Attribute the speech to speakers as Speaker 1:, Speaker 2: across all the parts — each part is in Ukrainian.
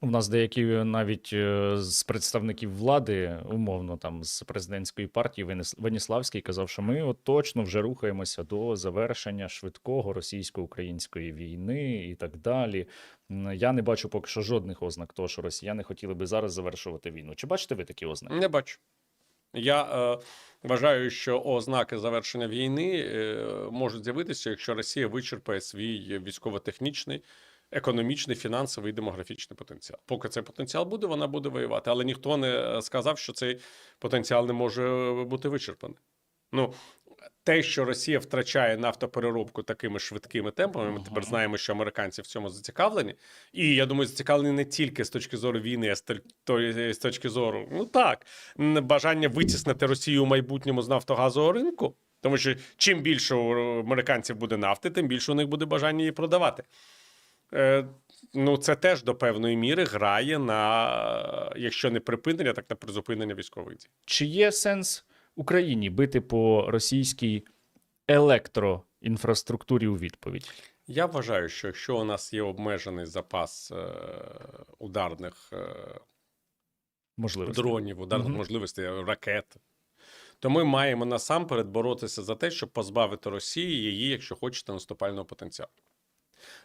Speaker 1: У нас деякі навіть е, з представників влади, умовно, там з президентської партії Веніславський казав, що ми от точно вже рухаємося до завершення швидкого російсько-української війни і так далі. Я не бачу поки що жодних ознак того, що росіяни хотіли би зараз завершувати війну. Чи бачите ви такі ознаки?
Speaker 2: Не бачу. Я е, вважаю, що ознаки завершення війни е, можуть з'явитися, якщо Росія вичерпає свій військово-технічний, економічний, фінансовий і демографічний потенціал. Поки цей потенціал буде, вона буде воювати. Але ніхто не сказав, що цей потенціал не може бути вичерпаний. Ну, те, що Росія втрачає нафтопереробку такими швидкими темпами, ми тепер знаємо, що американці в цьому зацікавлені. І я думаю, зацікавлені не тільки з точки зору війни, а з з точки зору, ну так, бажання витіснити Росію у майбутньому з нафтогазового ринку. Тому що чим більше у американців буде нафти, тим більше у них буде бажання її продавати. Е, ну, це теж до певної міри грає на, якщо не припинення, так на призупинення військових дій.
Speaker 1: Чи є сенс Україні бити по російській електроінфраструктурі у відповідь?
Speaker 2: Я вважаю, що якщо у нас є обмежений запас е, ударних е,
Speaker 1: Можливо,
Speaker 2: дронів, ударних
Speaker 1: Мгм.
Speaker 2: можливостей, ракет, то ми маємо насамперед боротися за те, щоб позбавити Росії її, якщо хочете, наступального потенціалу.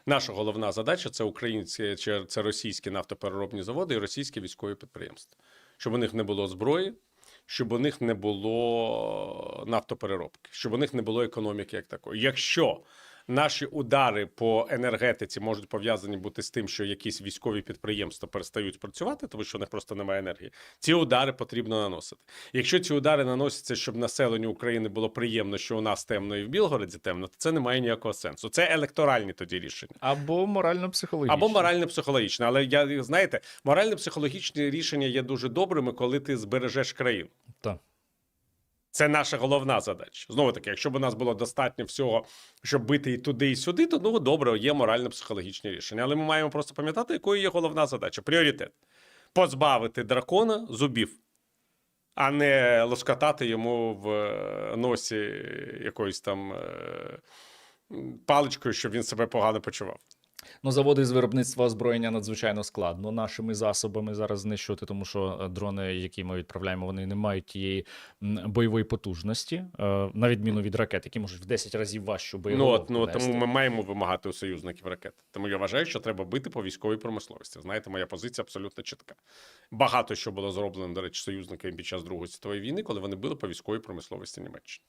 Speaker 2: Наша головна задача це українські чи це російські нафтопереробні заводи і російські військові підприємства, щоб у них не було зброї, щоб у них не було нафтопереробки, щоб у них не було економіки як такої. Якщо наші удари по енергетиці можуть пов'язані бути з тим, що якісь військові підприємства перестають працювати, тому що у них просто немає енергії. Ці удари потрібно наносити. Якщо ці удари наносяться, щоб населенню України було приємно, що у нас темно і в Білгороді темно, то це не має ніякого сенсу. Це електоральні тоді рішення.
Speaker 1: Або морально-психологічно.
Speaker 2: Або морально-психологічне. Але я знаєте, морально-психологічні рішення є дуже добрими, коли ти збережеш країну.
Speaker 1: Так.
Speaker 2: Це наша головна задача. Знову таки, якщо б у нас було достатньо всього, щоб бити і туди, і сюди, то ну добре, є морально-психологічні рішення. Але ми маємо просто пам'ятати, якою є головна задача. Пріоритет позбавити дракона зубів, а не лоскотати йому в е, носі якоюсь там е, паличкою, щоб він себе погано почував.
Speaker 1: Ну, заводи з виробництва озброєння надзвичайно складно нашими засобами зараз знищувати, тому що е, дрони, які ми відправляємо, вони не мають тієї бойової потужності, е, на відміну від ракет, які можуть в 10 разів важчу
Speaker 2: Ну, от, ну тому ми маємо вимагати у союзників ракет. Тому я вважаю, що треба бити по військовій промисловості. Знаєте, моя позиція абсолютно чітка. Багато що було зроблено, до речі, союзниками під час Другої світової війни, коли вони били по військовій промисловості Німеччини.